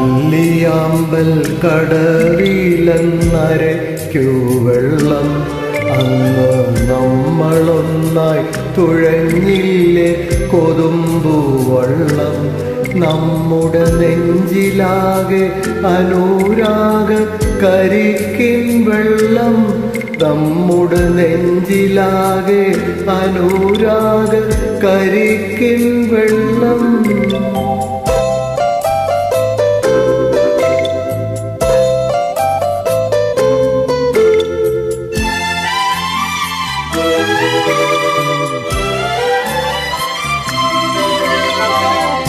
അല്ലിയാമ്പൽ കടവിലെന്നരയ്ക്കു വെള്ളം. അന്ന് നമ്മളൊന്നായി തുഴഞ്ഞില്ലേ കൊതുമ്പു വള്ളം. നമ്മുടെ നെഞ്ചിലാകെ അനുരാഗ കരിക്കിൻ വെള്ളം. നമ്മുടെ നെഞ്ചിലാകെ അനുരാഗ കരിക്കിൻ വെള്ളം.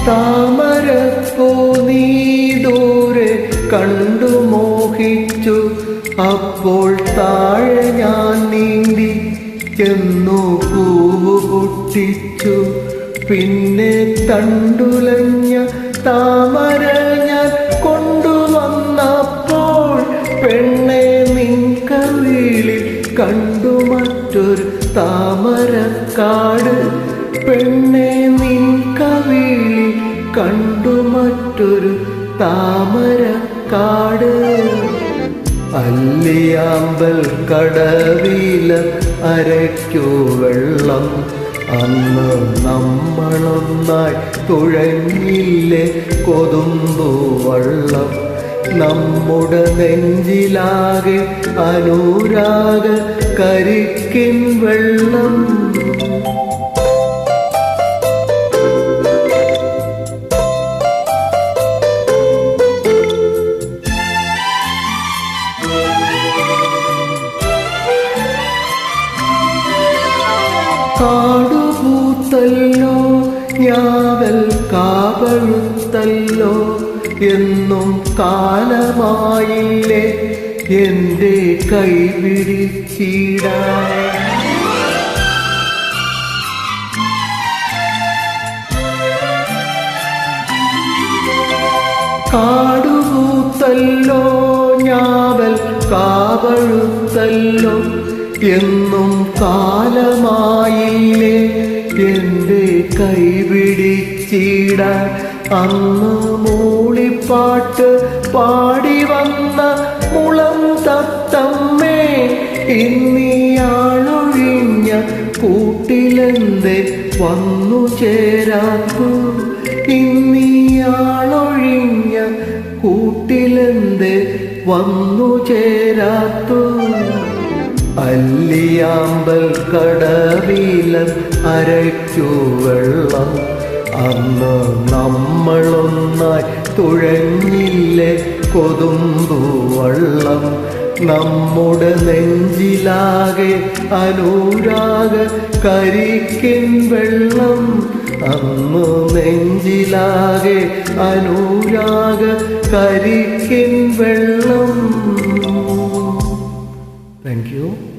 താമരപ്പൂ നീ ദൂരെ കണ്ടു മോഹിച്ചു. അപ്പോൾ താഴെ ഞാൻ നീന്തി ചെന്നു പൂവ് പൊട്ടിച്ചു പിന്നെ തണ്ടുലഞ്ഞ താമര ഞാൻ കൊണ്ടുവന്നപ്പോൾ പെണ്ണെ നിൻ കവിളിൽ കണ്ടു മറ്റൊരു താമരക്കാട്. പെണ്ണെ നിൻ കവിളിൽ കണ്ടു മറ്റൊരു താമരക്കാട് അല്ലിയാമ്പൽ കടവില അരയ്ക്കു വെള്ളം. അന്ന് നമ്മളൊന്നായി തുഴഞ്ഞില്ലേ കൊതുമ്പു വള്ളം. നമ്മുടെ നെഞ്ചിലാകെ അനുരാഗ കരിക്കിൻ വെള്ളം. കാടുപൂത്തല്ലോ ഞാവൽ കാവഴുത്തല്ലോ എന്നും കാലമായില്ലേ എന്റെ കൈപിടിച്ചിടാൻ കാടുകൂത്തല്ലോ ഞാവൽ കാവഴുത്തല്ലോ എന്നും കാലമായില്ലേ എന്റെ കൈപിടിച്ചിടാൻ അന്ന് മൂളിപ്പാട്ട് പാടി വന്ന മുളം തത്തമ്മേ ഇന്നിയാളൊഴിഞ്ഞ കൂട്ടിലെന്തേ വന്നു ചേരാത്തു? ഇന്നിയാളൊഴിഞ്ഞ കൂട്ടിലെന്തേ വന്നു ചേരാത്തു? അല്ലിയാമ്പൽ കടവില അരയ്ക്കു വെള്ളം. അന്ന് നമ്മളൊന്നായി തുഴഞ്ഞില്ലേ കൊതുമ്പു വള്ളം. നമ്മുടെ നെഞ്ചിലാകെ അനുരാഗ കരിക്കിൻ വെള്ളം. അന്ന് നെഞ്ചിലാകെ അനുരാഗ കരിക്കിൻ വെള്ളം. Thank you.